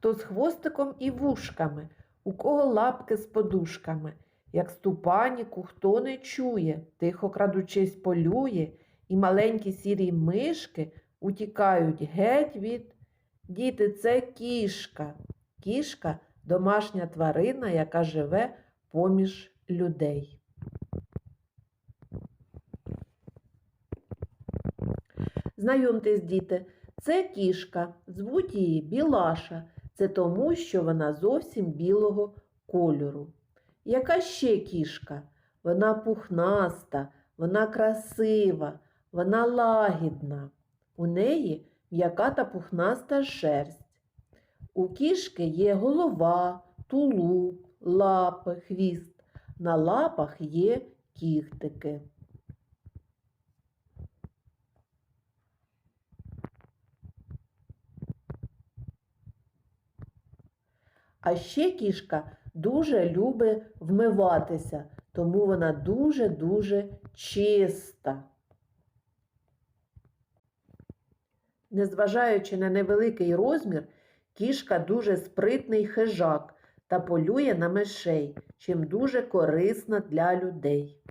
хто з хвостиком і вушками, у кого лапки з подушками. Як ступаніку хто не чує, тихо крадучись полює, і маленькі сірі мишки утікають геть від. Діти, це кішка. Кішка домашня тварина, яка живе поміж людей. Знайомтесь, діти, це кішка, звуть її Білаша. Це тому, що вона зовсім білого кольору. Яка ще кішка? Вона пухнаста, вона красива, вона лагідна. У неї м'яка та пухнаста шерсть. У кішки є голова, тулуб, лапи, хвіст. На лапах є кіхтики. А ще кішка дуже любить вмиватися, тому вона дуже-дуже чиста. Незважаючи на невеликий розмір, кішка дуже спритний хижак та полює на мишей, чим дуже корисна для людей.